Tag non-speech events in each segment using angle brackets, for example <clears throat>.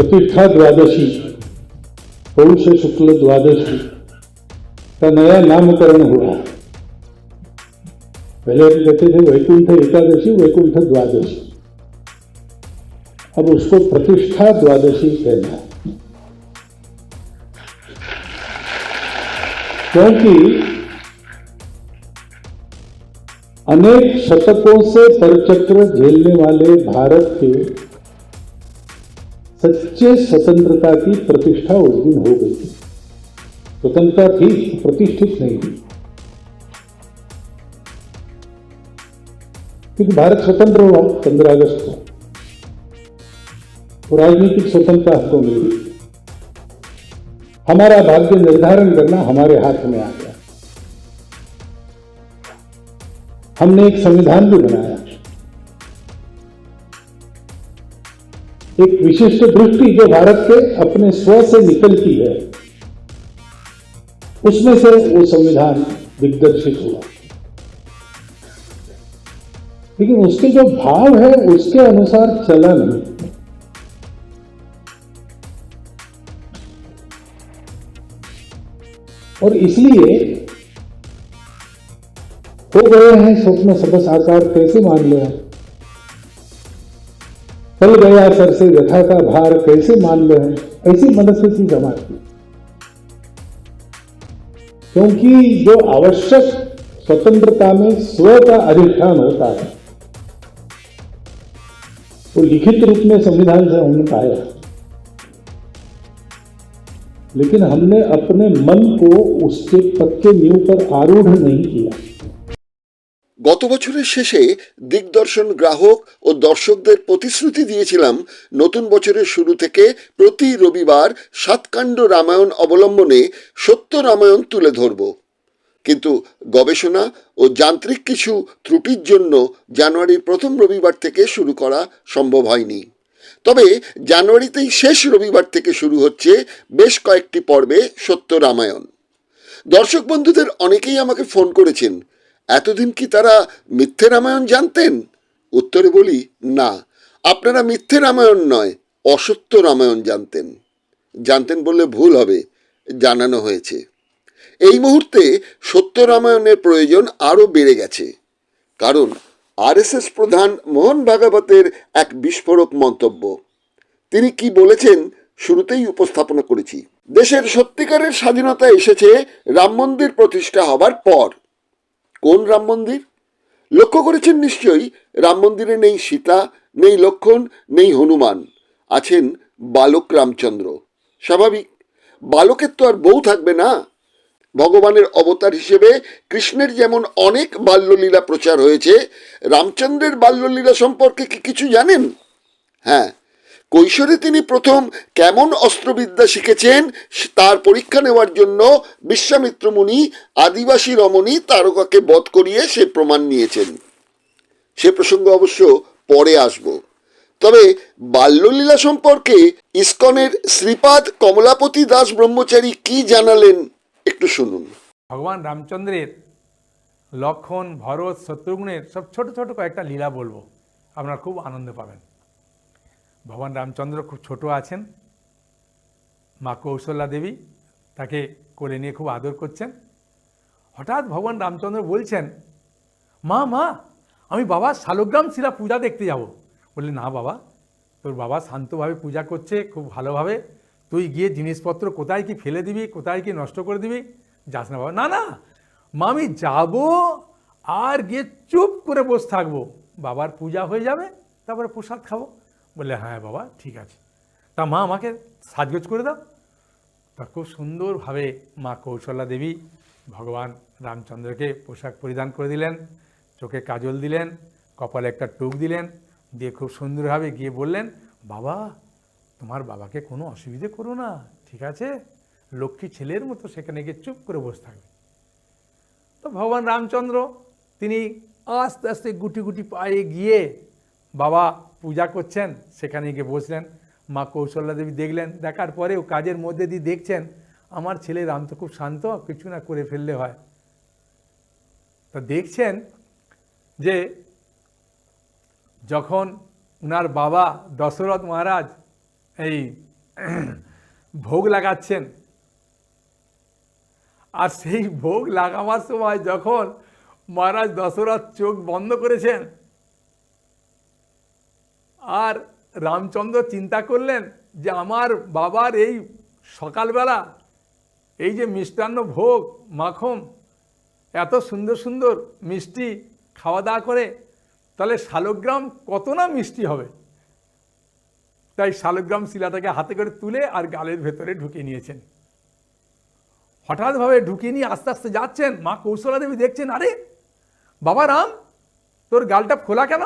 प्रतिष्ठा द्वादशी पौष शुक्ल द्वादशी का नया नामकरण हुआ। पहले कहते थे वैकुंठ एकादशी, वैकुंठ द्वादशी। अब उसको प्रतिष्ठा द्वादशी कहना क्योंकि अनेक शतकों से परचक्र झेलने वाले भारत के सच्चे स्वतंत्रता की प्रतिष्ठा उस दिन हो गई थी। स्वतंत्रता थी प्रतिष्ठित नहीं थी। क्योंकि भारत स्वतंत्र हुआ पंद्रह अगस्त को। तो राजनीतिक स्वतंत्रता हमको मिल। गई हमारा भाग्य निर्धारण करना हमारे हाथ में आ गया। हमने एक संविधान भी बनाया। एक विशिष्ट दृष्टि जो भारत के अपने स्व से निकलती है, उसमें से वो संविधान दिग्दर्शित हुआ। लेकिन उसके जो भाव है, उसके अनुसार चलन और इसलिए हो गए हैं स्वप्न सबस आकार कैसे मान लिया? चल गया सर से व्यथा का भार कैसे मान ले हैं? ऐसी मनस्थिति समाज की। क्योंकि जो आवश्यक स्वतंत्रता में स्व का अधिष्ठान होता है, वो लिखित रूप में संविधान से हमने पाया। लेकिन हमने अपने मन को उसके पक्के नींव पर आरूढ़ नहीं किया। গত বছরের শেষে দিগদর্শন গ্রাহক ও দর্শকদের প্রতিশ্রুতি দিয়েছিলাম নতুন বছরের শুরু থেকে প্রতি রবিবার সাতকাণ্ড রামায়ণ অবলম্বনে সত্য রামায়ণ তুলে ধরব। কিন্তু গবেষণা ও যান্ত্রিক কিছু ত্রুটির জন্য জানুয়ারির প্রথম রবিবার থেকে শুরু করা সম্ভব হয়নি। তবে জানুয়ারিতেই শেষ রবিবার থেকে শুরু হচ্ছে বেশ কয়েকটি পর্বে সত্য রামায়ণ। দর্শক বন্ধুদের অনেকেই আমাকে ফোন করেছেন এতদিন কি তারা মিথ্যে রামায়ণ জানতেন? উত্তরে বলি, না। আপনারা মিথ্যে রামায়ণ নয়, অসত্য রামায়ণ জানতেন। জানতেন বললে ভুল হবে, জানানো হয়েছে। এই মুহূর্তে সত্য রামায়ণের প্রয়োজন আরও বেড়ে গেছে। কারণ আরএসএস প্রধান মোহন ভাগবতের এক বিস্ফোরক মন্তব্য। তিনি কি বলেছেন শুরুতেই উপস্থাপনা করেছি। দেশের সত্যিকারের স্বাধীনতা এসেছে রাম মন্দির প্রতিষ্ঠা হবার পর। কোন রাম মন্দির? লক্ষ্য করেছেন নিশ্চয়ই, রাম মন্দিরে নেই সীতা, নেই লক্ষণ, নেই হনুমান, আছেন বালক রামচন্দ্র। স্বাভাবিক, বালকের তো আর বউ থাকবে না। ভগবানের অবতার হিসেবে কৃষ্ণের যেমন অনেক বাল্যলীলা প্রচার হয়েছে, রামচন্দ্রের বাল্যলীলা সম্পর্কে কি কিছু জানেন? হ্যাঁ কৈশোরে তিনি প্রথম কেমন অস্ত্রবিদ্যা শিখেছেন তার পরীক্ষা নেওয়ার জন্য বিশ্বামিত্র মুনি আদিবাসী রমণী তারকাকে বধ করিয়ে সে প্রমাণ নিয়েছেন। সে প্রসঙ্গ অবশ্য পরে আসব। তবে বাল্যলীলা সম্পর্কে ইস্কনের শ্রীপাদ কমলাপতি দাস ব্রহ্মচারী কি জানালেন একটু শুনুন। ভগবান রামচন্দ্রের লক্ষণ, ভরত, শত্রুঘ্নের সব ছোট ছোট কয়েকটা লীলা বলব। আপনারা খুব আনন্দ পাবেন। ভগবান রামচন্দ্র খুব ছোট আছেন। মা কৌশল্যা দেবী তাকে কোলে নিয়ে খুব আদর করছেন। হঠাৎ ভগবান রামচন্দ্র বলছেন, মা মা, আমি বাবা শালগ্রাম শিলা পূজা দেখতে যাব। বললে না বাবা, তোর বাবা শান্তভাবে পূজা করছে খুব ভালোভাবে। তুই গিয়ে জিনিসপত্র কোথায় কি ফেলে দিবি, কোথায় কি নষ্ট করে দিবি, যাস না বাবা। না না, মা, আমি যাব আর গিয়ে চুপ করে বসে থাকব। বাবার পূজা হয়ে যাবে, তারপরে প্রসাদ খাব। বললে হ্যাঁ বাবা, ঠিক আছে। তা মা আমাকে সাজগোজ করে দাও। তা খুব সুন্দরভাবে মা কৌশল্যা দেবী ভগবান রামচন্দ্রকে পোশাক পরিধান করে দিলেন, চোখে কাজল দিলেন, কপালে একটা টুক দিলেন, দিয়ে খুব সুন্দরভাবে গিয়ে বললেন, বাবা, তোমার বাবাকে কোনো অসুবিধে করো না, ঠিক আছে? লক্ষ্মী ছেলের মতো সেখানে গিয়ে চুপ করে বসে থাকবে। তো ভগবান রামচন্দ্র, তিনি আস্তে আস্তে গুটি গুটি পায়ে গিয়ে বাবা পূজা করছেন, সেখানে গিয়ে বসলেন। মা কৌশল্যা দেবী দেখলেন, দেখার পরেও কাজের মধ্যে দিয়ে দেখছেন, আমার ছেলে রাম তো খুব শান্ত, কিছু না করে ফেললে হয়। তা দেখছেন যে যখন উনার বাবা দশরথ মহারাজ এই <clears throat> ভোগ লাগাচ্ছেন, আর সেই ভোগ লাগাবার সময় যখন মহারাজ দশরথ চোখ বন্ধ করেছেন আর রামচন্দ্র চিন্তা করলেন যে আমার বাবার এই সকালবেলা এই যে মিষ্টান্ন ভোগ, মাখন, এত সুন্দর সুন্দর মিষ্টি খাওয়া দাওয়া করে, তাহলে শালগ্রাম কত না মিষ্টি হবে? তাই শালগ্রাম শিলাটাকে হাতে করে তুলে আর গালের ভেতরে ঢুকিয়ে নিয়েছেন। হঠাৎভাবে ঢুকিয়ে নিয়ে আস্তে আস্তে যাচ্ছেন, মা কৌশলা দেবী দেখছেন, আরে বাবা রাম, তোর গালটা খোলা কেন?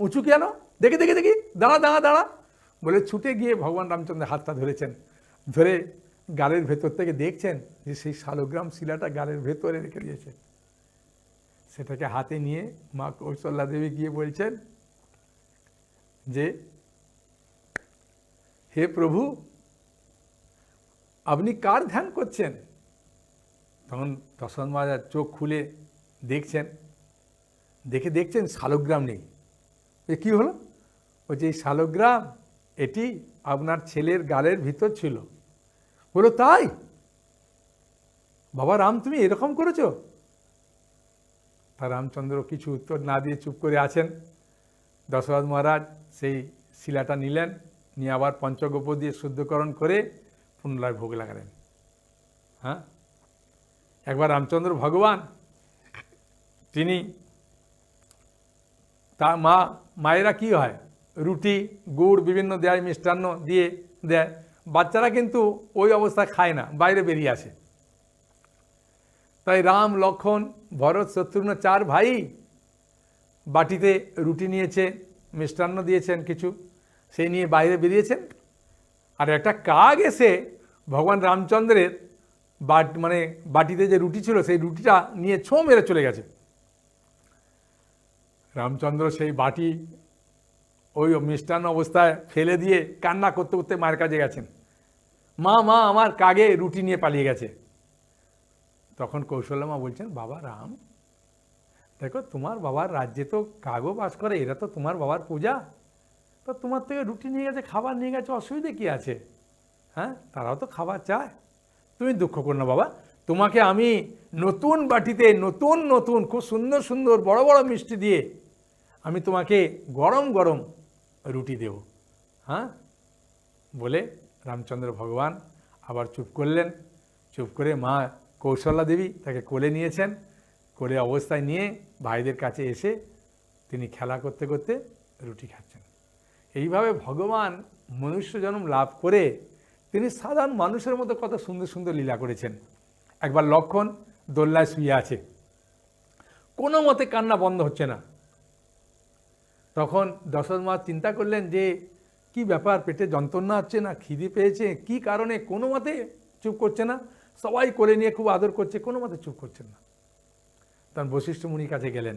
উঁচু কেন? দেখে দেখে, দেখি, দাঁড়া দাঁড়া দাঁড়া। বলে ছুটে গিয়ে ভগবান রামচন্দ্রের হাতটা ধরেছেন। ধরে গালের ভেতর থেকে দেখছেন যে সেই শালগ্রাম শিলাটা গালের ভেতরে রেখে দিয়েছে। সেটাকে হাতে নিয়ে মা কৌশল্যা দেবী গিয়ে বলছেন যে, হে প্রভু, আপনি কার ধ্যান করছেন? তখন দশরথ মহারাজ চোখ খুলে দেখছেন। দেখে দেখছেন শালগ্রাম নেই। এ কী হলো? বলছে এই শালগ্রাম, এটি আপনার ছেলের গালের ভিতর ছিল। বলো, তাই? বাবা রাম, তুমি এরকম করেছ? তা রামচন্দ্র কিছু উত্তর না দিয়ে চুপ করে আছেন। দশরথ মহারাজ সেই শিলাটা নিলেন, নিয়ে আবার পঞ্চগোপ দিয়ে শুদ্ধকরণ করে পুনরায় ভোগ লাগালেন। হ্যাঁ? একবার রামচন্দ্র ভগবান, তিনি তা মা, মায়েরা কি হয়? রুটি, গুড়, বিভিন্ন দেয় মিষ্টান্ন দিয়ে দেয়। বাচ্চারা কিন্তু ওই অবস্থায় খায় না, বাইরে বেরিয়ে আসে। তাই রাম, লক্ষণ, ভরত, শত্রুঘ্ন চার ভাই বাটিতে রুটি নিয়েছে মিষ্টান্ন দিয়েছেন কিছু সেই নিয়ে বাইরে বেরিয়েছেন। আর একটা কাক এসে ভগবান রামচন্দ্রের বাট মানে বাটিতে যে রুটি ছিল, সেই রুটিটা নিয়ে ছো মেরে চলে গেছে। রামচন্দ্র সেই বাটি ওই মিষ্টান্ন অবস্থায় ফেলে দিয়ে কান্না করতে করতে মায়ের কাছে গেছেন। মা মা, আমার কাগে রুটি নিয়ে পালিয়ে গেছে। তখন কৌশল্যা মা বলছেন, বাবা রাম, দেখো তোমার বাবার রাজ্যে তো কাগও বাস করে, এরা তো তোমার বাবার পূজা। তো তোমার থেকে রুটি নিয়ে গেছে, খাবার নিয়ে গেছে, অসুবিধে কী আছে? হ্যাঁ তারাও তো খাবার চায়। তুমি দুঃখ করো না বাবা, তোমাকে আমি নতুন বাটিতে নতুন নতুন, খুব সুন্দর সুন্দর, বড় বড় মিষ্টি দিয়ে আমি তোমাকে গরম গরম রুটি দেব। হ্যাঁ? বলে রামচন্দ্র ভগবান আবার চুপ করলেন। চুপ করে মা কৌশল্যা দেবী তাকে কোলে নিয়েছেন। কোলে অবস্থায় নিয়ে ভাইদের কাছে এসে তিনি খেলা করতে করতে রুটি খাচ্ছেন। এইভাবে ভগবান মনুষ্য জন্ম লাভ করে তিনি সাধারণ মানুষের মতো কত সুন্দর সুন্দর লীলা করেছেন। একবার লক্ষণ দোল্লায় শুয়ে আছে। কোনো মতে কান্না বন্ধ হচ্ছে না। তখন দশরথ মা চিন্তা করলেন যে, কি ব্যাপার, পেটে যন্ত্রণা হচ্ছে না, খিদে পেয়েছে, কি কারণে? কোনো মতে চুপ করছে না। সবাই করে নিয়ে খুব আদর করছে, কোনো মতে চুপ করছেন না। তখন বশিষ্ঠ মুনির কাছে গেলেন।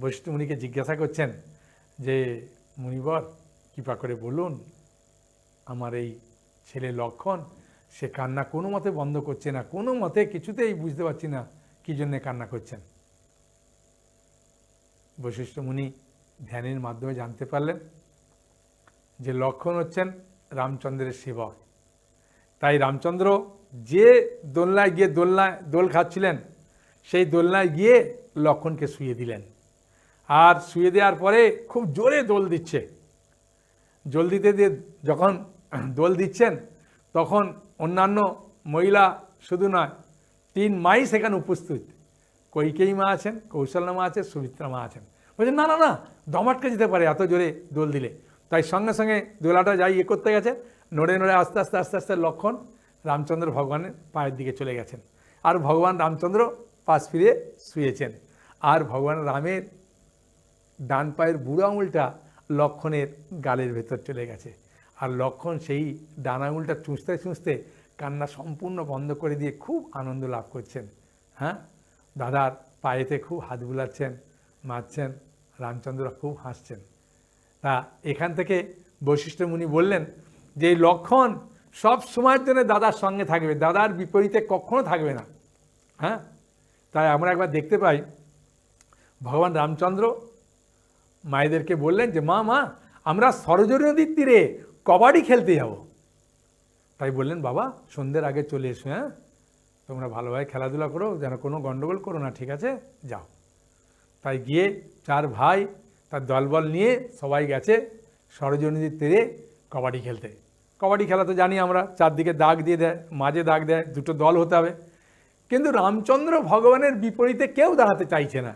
বশিষ্ঠ মুনিকে জিজ্ঞাসা করছেন যে, মুনিবর, কৃপা করে বলুন, আমার এই ছেলে লক্ষণ, সে কান্না কোনো মতে বন্ধ করছে না, কোনো মতে কিছুতেই বুঝতে পারছি না, কী জন্যে কান্না করছেন? বশিষ্ঠ মুনি ধ্যানের মাধ্যমে জানতে পারলেন যে লক্ষণ হচ্ছেন রামচন্দ্রের সেবক। তাই রামচন্দ্র যে দোলনায় গিয়ে দোলনায় দোল খাচ্ছিলেন, সেই দোলনায় গিয়ে লক্ষণকে শুয়ে দিলেন। আর শুয়ে দেওয়ার পরে খুব জোরে দোল দিচ্ছে। জল দিতে দিয়ে যখন দোল দিচ্ছেন, তখন অন্যান্য মহিলা শুধু নয়, তিন মাই সেখানে উপস্থিত। কৈকেয়ী মা আছেন কৌশল্যা মা আছে সুমিত্রা মা আছেন। বলছেন না না না, দমাটকে যেতে পারে, এত জোরে দোল দিলে। তাই সঙ্গে সঙ্গে দোলাটা যাই ইয়ে করতে গেছে, নড়ে নড়ে আস্তে আস্তে আস্তে আস্তে লক্ষণ রামচন্দ্র ভগবানের পায়ের দিকে চলে গেছেন। আর ভগবান রামচন্দ্র পাশ ফিরে শুয়েছেন। আর ভগবান রামের ডান পায়ের বুড়ো আঙুলটা লক্ষণের গালের ভেতর চলে গেছে। আর লক্ষণ সেই ডান আঙুলটা চুঁচতে চুঁচতে কান্না সম্পূর্ণ বন্ধ করে দিয়ে খুব আনন্দ লাভ করছেন। হ্যাঁ? দাদার পায়েতে খুব হাত বুলাচ্ছেন, মারছেন। রামচন্দ্র খুব হাসছেন। তা এখান থেকে বৈশিষ্ট্য মুনি বললেন যে এই লক্ষণ সব সময়ের জন্য দাদার সঙ্গে থাকবে, দাদার বিপরীতে কখনো থাকবে না। হ্যাঁ? তাই আমরা একবার দেখতে পাই, ভগবান রামচন্দ্র মায়েদেরকে বললেন যে, মা মা, আমরা সরজনী নদীর তীরে কবাডি খেলতে যাব। তাই বললেন, বাবা, সন্ধ্যের আগে চলে এসো হ্যাঁ? তোমরা ভালোভাবে খেলাধুলা করো, যেন কোনো গণ্ডগোল করো না, ঠিক আছে? যাও। তাই গিয়ে চার ভাই তার দলবল নিয়ে সবাই গেছে সরজনীদের তীরে কবাডি খেলতে। কবাডি খেলা তো জানি আমরা, চারদিকে দাগ দিয়ে দেয়, মাঝে দাগ দেয়, দুটো দল হতে হবে। কিন্তু রামচন্দ্র ভগবানের বিপরীতে কেউ দাঁড়াতে চাইছে না।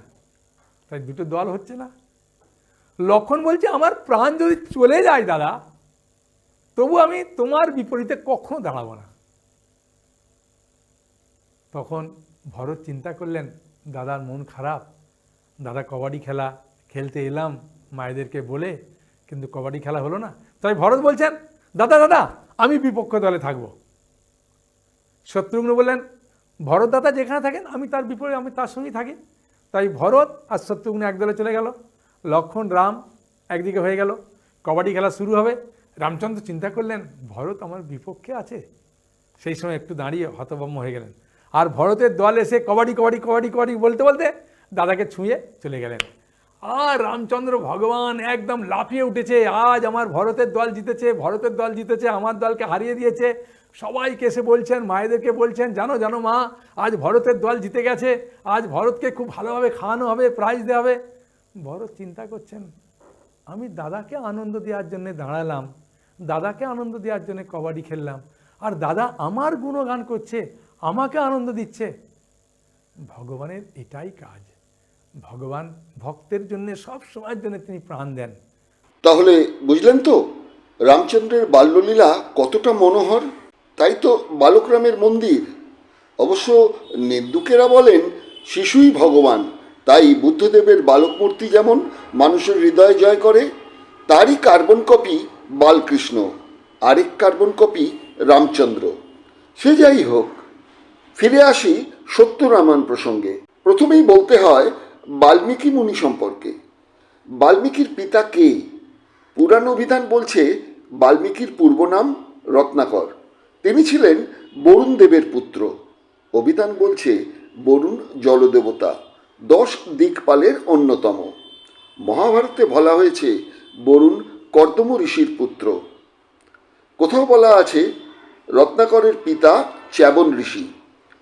তাই দুটো দল হচ্ছে না। লক্ষণ বলছে, আমার প্রাণ যদি চলে যায় দাদা, তবু আমি তোমার বিপরীতে কখনো দাঁড়াবো না। তখন ভরত চিন্তা করলেন, দাদার মন খারাপ দাদা কবাডি খেলা খেলতে এলাম, মায়েদেরকে বলে, কিন্তু কবাডি খেলা হলো না? তাই ভরত বলছেন, দাদা দাদা, আমি বিপক্ষ দলে থাকব। শত্রুঘ্ন বললেন, ভরত দাদা যেখানে থাকেন, আমি তার বিপরীতে, আমি তার সঙ্গেই থাকি। তাই ভরত আর শত্রুঘ্ন এক দলে চলে গেল। লক্ষণ, রাম একদিকে হয়ে গেল। কবাডি খেলা শুরু হবে। রামচন্দ্র চিন্তা করলেন, ভরত আমার বিপক্ষে আছে? সেই সময় একটু দাঁড়িয়ে হতভম্ব হয়ে গেলেন। আর ভরতের দল এসে কবাডি কবাডি কবাডি কবাডি বলতে বলতে দাদাকে ছুঁয়ে চলে গেলেন। আর রামচন্দ্র ভগবান একদম লাফিয়ে উঠেছে, আজ আমার ভরতের দল জিতেছে, ভরতের দল জিতেছে, আমার দলকে হারিয়ে দিয়েছে। সবাইকে এসে বলছেন, মায়েদেরকে বলছেন, জানো জানো মা, আজ ভরতের দল জিতে গেছে, আজ ভরতকে খুব ভালোভাবে খাওয়ানো হবে প্রাইজ দেওয়া হবে। ভরত চিন্তা করছেন, আমি দাদাকে আনন্দ দেওয়ার জন্য দাঁড়ালাম, দাদাকে আনন্দ দেওয়ার জন্য কবাডি খেললাম, আর দাদা আমার গুণগান করছে, আমাকে আনন্দ দিচ্ছে। ভগবানের এটাই কাজ। ভগবান ভক্তের জন্য সব সময়ের জন্য তিনি প্রাণ দেন। তাহলে বুঝলেন তো, রামচন্দ্রের বাল্যলীলা কতটা মনোহর? তাই তো বালকরামের মন্দির। অবশ্য নিন্দুকেরা বলেন, শিশুই ভগবান, তাই বুদ্ধদেবের বালক মূর্তি যেমন মানুষের হৃদয় জয় করে, তারই কার্বন কপি বালকৃষ্ণ, আরেক কার্বন কপি রামচন্দ্র। সে যাই হোক, ফিরে আসি সত্য রামায়ণ প্রসঙ্গে। প্রথমেই বলতে হয় বাল্মীকি মুনি সম্পর্কে। বাল্মীকির পিতা কে? পুরাণ অভিধান বলছে বাল্মীকির পূর্ব নাম রত্নাকর। তিনি ছিলেন বরুণ দেবের পুত্র। অভিধান বলছে বরুণ জলদেবতা, দশ দিকপালের অন্যতম। মহাভারতে বলা হয়েছে বরুণ কর্দম ঋষির পুত্র। কোথাও বলা আছে রত্নাকরের পিতা চ্যাবন ঋষি,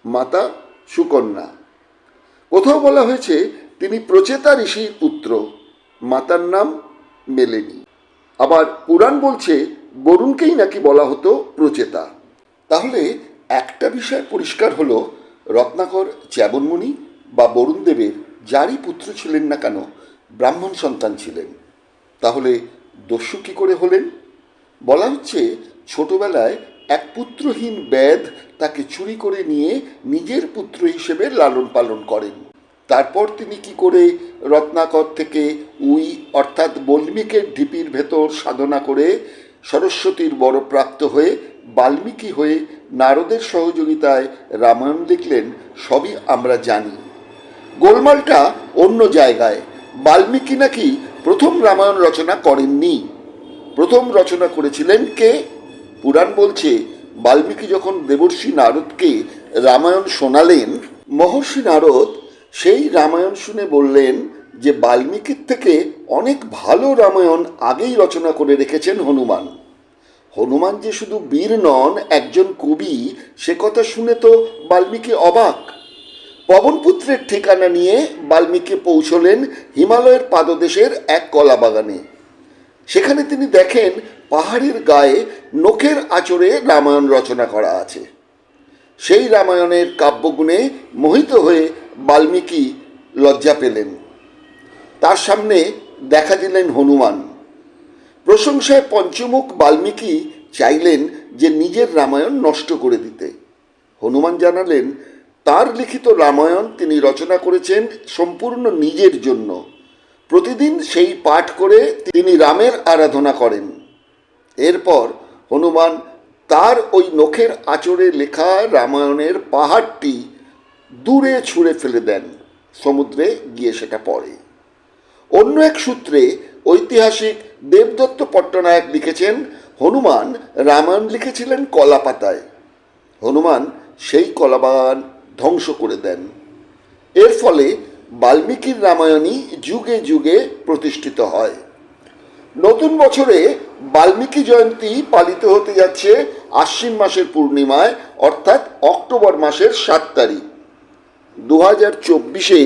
মাতা সুকন্যা। কোথাও বলা হয়েছে তিনি প্রচেতা ঋষির পুত্র, মাতার নাম মেলেনি। আবার পুরাণ বলছে, বরুণকেই নাকি বলা হতো প্রচেতা। তাহলে একটা বিষয় পরিষ্কার হলো, রত্নাকর চ্যাবনমণি বা বরুণ দেবের যারই পুত্র ছিলেন না কেন, ব্রাহ্মণ সন্তান ছিলেন। তাহলে দস্যু কী করে হলেন? বলা হচ্ছে, ছোটবেলায় এক পুত্রহীন ব্যাধ তাকে চুরি করে নিয়ে নিজের পুত্র হিসেবে লালন পালন করেন। তারপর তিনি কি করে রত্নাকর থেকে উই, অর্থাৎ বল্মীকের ঢিপির ভেতর সাধনা করে সরস্বতীর বড় প্রাপ্ত হয়ে বাল্মীকি হয়ে নারদের সহযোগিতায় রামায়ণ লিখলেন, সবই আমরা জানি। গোলমালটা অন্য জায়গায়। বাল্মীকি নাকি প্রথম রামায়ণ রচনা করেননি। প্রথম রচনা করেছিলেন কে? পুরাণ বলছে, বাল্মীকি যখন দেবর্ষি নারদকে রামায়ণ শোনালেন, মহর্ষি নারদ সেই রামায়ণ শুনে বললেন যে বাল্মীকির থেকে অনেক ভালো রামায়ণ আগেই রচনা করে রেখেছেন হনুমান। হনুমান যে শুধু বীর নন, একজন কবি, সে কথা শুনে তো বাল্মীকি অবাক। পবনপুত্রের ঠিকানা নিয়ে বাল্মীকি পৌঁছলেন হিমালয়ের পাদদেশের এক কলা বাগানে সেখানে তিনি দেখেন পাহাড়ের গায়ে নখের আচরে রামায়ণ রচনা করা আছে। সেই রামায়ণের কাব্যগুণে মোহিত হয়ে বাল্মীকি লজ্জা পেলেন। তার সামনে দেখা দিলেন হনুমান। প্রশংসায় পঞ্চমুখ বাল্মীকি চাইলেন যে নিজের রামায়ণ নষ্ট করে দিতে। হনুমান জানালেন, তার লিখিত রামায়ণ তিনি রচনা করেছেন সম্পূর্ণ নিজের জন্য। প্রতিদিন সেই পাঠ করে তিনি রামের আরাধনা করেন। এরপর হনুমান তার ওই নখের আচরে লেখা রামায়ণের পাহাড়টি দূরে ছুঁড়ে ফেলে দেন, সমুদ্রে গিয়ে সেটা পড়ে। অন্য এক সূত্রে ঐতিহাসিক দেবদত্ত পট্টনায়ক লিখেছেন, হনুমান রামায়ণ লিখেছিলেন কলা পাতায় হনুমান সেই কলাবাগান ধ্বংস করে দেন। এর ফলে বাল্মীকির রামায়ণই যুগে যুগে প্রতিষ্ঠিত হয়। নতুন বছরে বাল্মীকি জয়ন্তী পালিত হতে যাচ্ছে আশ্বিন মাসের পূর্ণিমায়, অর্থাৎ অক্টোবর মাসের সাত তারিখ। দু হাজার চব্বিশে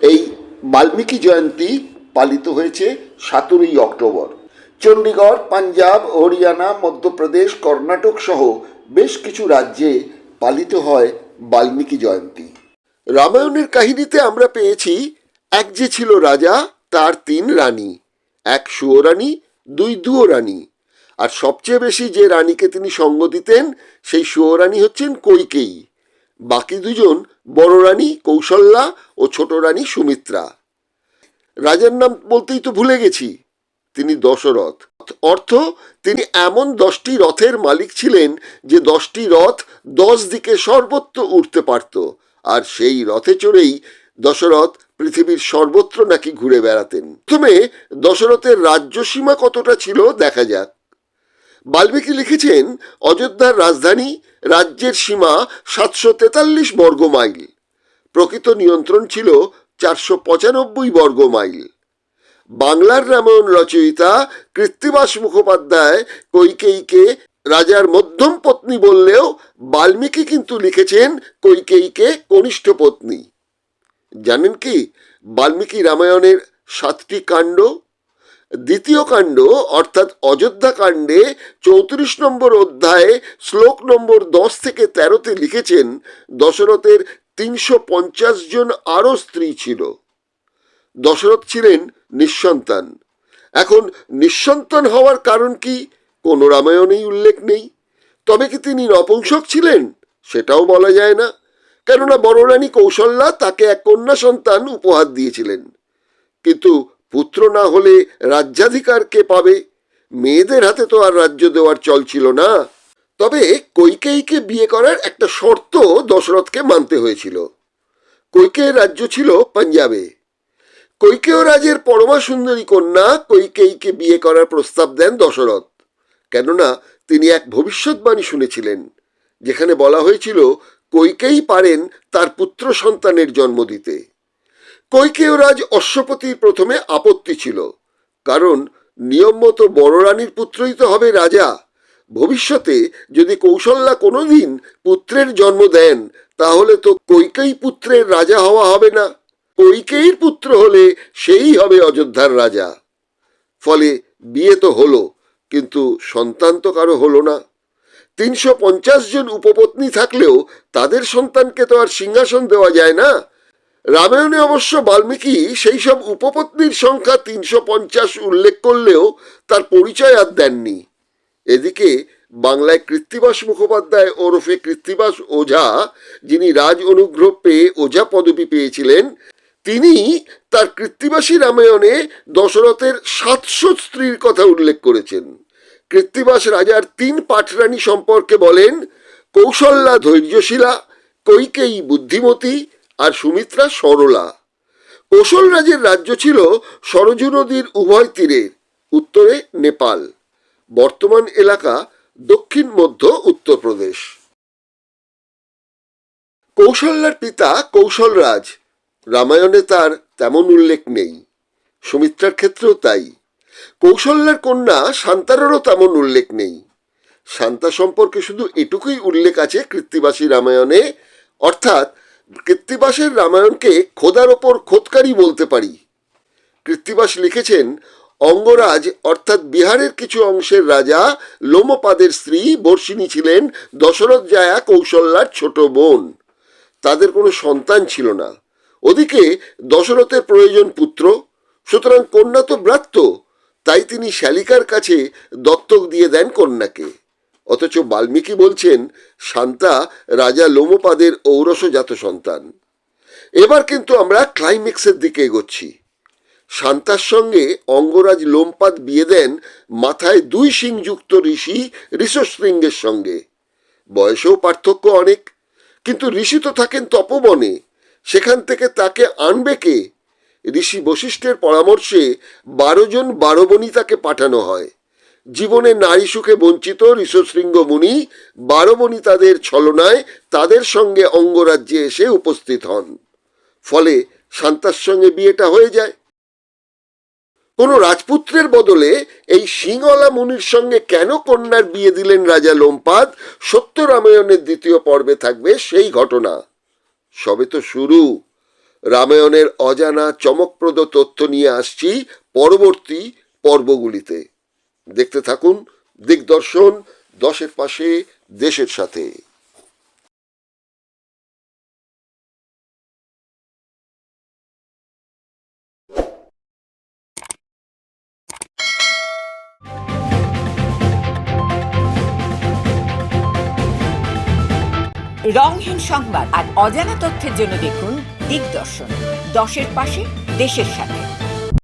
এই বাল্মীকি জয়ন্তী পালিত হয়েছে সতেরোই অক্টোবর। চণ্ডীগড় পাঞ্জাব, হরিয়ানা, মধ্যপ্রদেশ, কর্ণাটক সহ বেশ কিছু রাজ্যে পালিত হয় বাল্মীকি জয়ন্তী। রামায়ণের কাহিনীতে আমরা পেয়েছি, এক যে ছিল রাজা, তার তিন রানী। এক সুয়োরানী দুই দুয়ো রানী। আর সবচেয়ে বেশি যে রানীকে তিনি সঙ্গ দিতেন, সেই সুয়োরানী হচ্ছেন কৈকেয়ী। বাকি দুজন বড় রানী কৌশল্যা ও ছোট রানী সুমিত্রা। রাজার নাম বলতেই তো ভুলে গেছি, তিনি দশরথ। অর্থ, তিনি এমন দশটি রথের মালিক ছিলেন যে দশটি রথ দশ দিকে সর্বত্র উঠতে পারত, আর সেই রথে চড়েই দশরথ পৃথিবীর সর্বত্র নাকি ঘুরে বেড়াতেন। প্রথমে দশরথের রাজ্য সীমা কতটা ছিল দেখা যাক। বাল্মীকি লিখেছেন, অযোধ্যার রাজধানী রাজ্যের সীমা সাতশো তেতাল্লিশ বর্গ মাইল। প্রকৃত নিয়ন্ত্রণ ছিল চারশো পঁচানব্বই বর্গ মাইল। বাংলার রামায়ণ রচয়িতা কৃত্তিবাস মুখোপাধ্যায় কৈকেয়ীকে রাজার মধ্যম পত্নী বললেও বাল্মীকি কিন্তু লিখেছেন কৈকেয়ীকে কনিষ্ঠ পত্নী। জানেন কি, বাল্মীকি রামায়ণের সাতটি কাণ্ড? দ্বিতীয় কাণ্ড, অর্থাৎ অযোধ্যা কাণ্ডে চৌত্রিশ নম্বর অধ্যায়ে শ্লোক নম্বর দশ থেকে তেরোতে লিখেছেন, দশরথের তিনশো পঞ্চাশ জন আরও স্ত্রী ছিল। দশরথ ছিলেন নিঃসন্তান। এখন নিঃসন্তান হওয়ার কারণ কি? কোনো রামায়ণেই উল্লেখ নেই। তবে কি তিনি নপুংসক ছিলেন? সেটাও বলা যায় না। কেননা বড় রানী কৌশল্যা তাকে এক কন্যা সন্তান উপহার দিয়েছিলেন। কিন্তু পুত্র না হলে রাজ্যাধিকার কে পাবে? মেয়েদের হাতে তো আর রাজ্য দেওয়ার চল ছিল না। তবে কৈকেয়ীকে বিয়ে করার একটা শর্ত দশরথকে মানতে হয়েছিল। কৈকেয়ীর রাজ্য ছিল পাঞ্জাবে। কৈকেয় রাজের পরমা সুন্দরী কন্যা কৈকেয়ীকে বিয়ে করার প্রস্তাব দেন দশরথ। কেননা তিনি এক ভবিষ্যৎবাণী শুনেছিলেন, যেখানে বলা হয়েছিল, কৈকেয়ী পারেন তার পুত্র সন্তানের জন্ম দিতে। কৈকেয় রাজ অশ্বপতির প্রথমে আপত্তি ছিল, কারণ নিয়ম মতো বড় রানীর পুত্রই তো হবে রাজা। ভবিষ্যতে যদি কৌশল্যা কোনোদিন পুত্রের জন্ম দেন, তাহলে তো কৈকেয়ী পুত্রের রাজা হওয়া হবে না। কৈকেয়ীর পুত্র হলে সেই হবে অযোধ্যার রাজা। ফলে বিয়ে তো হলো, কিন্তু সন্তান তো কারও হলো না। তিনশো পঞ্চাশ জন উপপত্নী থাকলেও তাদের সন্তানকে তো আর সিংহাসন দেওয়া যায় না। রামায়ণে অবশ্য বাল্মীকি সেই সব উপপত্নীর সংখ্যা তিনশো পঞ্চাশ উল্লেখ করলেও তার পরিচয় আর দেননি। এদিকে বাংলায় কৃত্তিবাস মুখোপাধ্যায় ওরফে কৃত্তিবাস ওঝা, যিনি রাজ অনুগ্রহ পেয়ে ওঝা পদবি পেয়েছিলেন, তিনি তার কৃত্তিবাসী রামায়ণে দশরথের সাতশো স্ত্রীর কথা উল্লেখ করেছেন। কৃত্তিবাস রাজার তিন পাটরানী সম্পর্কে বলেন, কৌশল্যা ধৈর্যশীলা, কৈকেয়ী বুদ্ধিমতী আর সুমিত্রা সরলা। কৌশল রাজের রাজ্য ছিল সরজু নদীর উভয় তীরে উত্তরে নেপাল। বর্তমান এলাকা দক্ষিণ মধ্য উত্তরপ্রদেশ কৌশল্যার পিতা কৌশলরাজ রামায়ণে তার তেমন উল্লেখ নেই। সুমিত্রার ক্ষেত্রেও তাই। কৌশল্যার কন্যা শান্তারেরও তেমন উল্লেখ নেই। শান্তা সম্পর্কে শুধু এটুকুই উল্লেখ আছে কৃত্তিবাসী রামায়ণে, অর্থাৎ কৃত্তিবাসের রামায়ণকে খোদার ওপর খোদকারী বলতে পারি। কৃত্তিবাস লিখেছেন, অঙ্গরাজ অর্থাৎ বিহারের কিছু অংশের রাজা লোমপাদের স্ত্রী বর্ষিণী ছিলেন দশরথ জায়া কৌশল্যার ছোট বোন। তাদের কোনো সন্তান ছিল না। ওদিকে দশরথের প্রয়োজন পুত্র, সুতরাং কন্যা তো ব্রাত্য, তাই তিনি শ্যালিকার কাছে দত্তক দিয়ে দেন কন্যাকে। অথচ বাল্মীকি বলছেন, শান্তা রাজা লোমপাদের ঔরসজাত সন্তান। এবার কিন্তু আমরা ক্লাইম্যাক্সের দিকে এগোচ্ছি। শান্তার সঙ্গে অঙ্গরাজ লোমপাদ বিয়ে দেন মাথায় দুই সিংযুক্ত ঋষি ঋষশৃঙ্গের সঙ্গে। বয়সেও পার্থক্য অনেক, কিন্তু ঋষি তো থাকেন তপবনে। সেখান থেকে তাকে আনবে কে? ঋষি বশিষ্ঠের পরামর্শে বারো জন বারো বনিতাকে পাঠানো হয়। জীবনে নারী সুখে বঞ্চিত ঋষশৃঙ্গ মুনি বারো বনিতাদের ছলনায় তাদের সঙ্গে অঙ্গরাজ্যে এসে উপস্থিত হন। ফলে শান্তার সঙ্গে বিয়েটা হয়ে যায়। কোনো রাজপুত্রের বদলে এই সিংহলা মুনির সঙ্গে কেন কন্যার বিয়ে দিলেন রাজা লোমপাদ সত্য রামায়ণের দ্বিতীয় পর্বে থাকবে সেই ঘটনা। সবে তো শুরু। রামায়ণের অজানা চমকপ্রদ তথ্য নিয়ে আসছি পরবর্তী পর্বগুলিতে। দেখতে থাকুন, দিগদর্শন, দশের পাশে, দেশের সাথে। রংহীন সংবাদ আর অজানা তথ্যের জন্য দেখুন দিগদর্শন। দশের পাশে, দেশের সাথে।